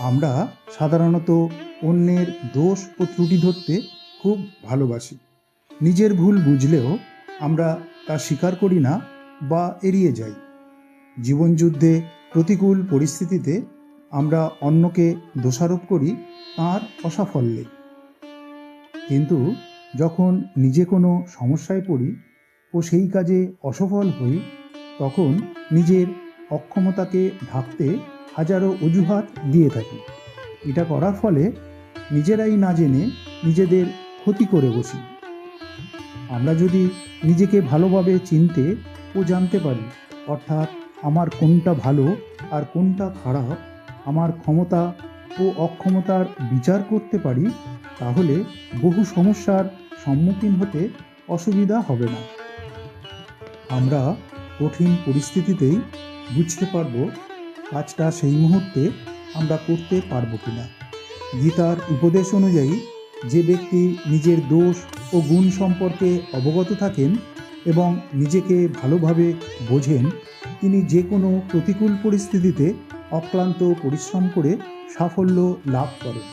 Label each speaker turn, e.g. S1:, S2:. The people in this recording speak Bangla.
S1: আমরা সাধারণত অন্যের দোষ ও ত্রুটি ধরতে খুব ভালোবাসি। নিজের ভুল বুঝলেও আমরা তা স্বীকার করি না বা এড়িয়ে যাই। জীবনযুদ্ধে প্রতিকূল পরিস্থিতিতে আমরা অন্যকে দোষারোপ করি তার অসাফল্যে। কিন্তু যখন নিজে কোনো সমস্যায় পড়ি ও সেই কাজে অসফল হই, তখন নিজের অক্ষমতাকে ঢাকতে হাজারো অজুহাত দিয়ে থাকি। এটা করার ফলে নিজেরাই না জেনে নিজেদের ক্ষতি করে বসি। আমরা যদি নিজেকে ভালোভাবে চিনতে ও জানতে পারি, অর্থাৎ আমার কোনটা ভালো আর কোনটা খারাপ, আমার ক্ষমতা ও অক্ষমতার বিচার করতে পারি, তাহলে বহু সমস্যার সম্মুখীন হতে অসুবিধা হবে না। আমরা কঠিন পরিস্থিতিতেই বুঝতে পারব কাজটা সেই মুহূর্তে আমরা করতে পারব কিনা। গীতার উপদেশ অনুযায়ী যে ব্যক্তি নিজের দোষ ও গুণ সম্পর্কে অবগত থাকেন এবং নিজেকে ভালোভাবে বোঝেন, তিনি যে কোনো প্রতিকূল পরিস্থিতিতে অক্লান্ত পরিশ্রম করে সাফল্য লাভ করেন।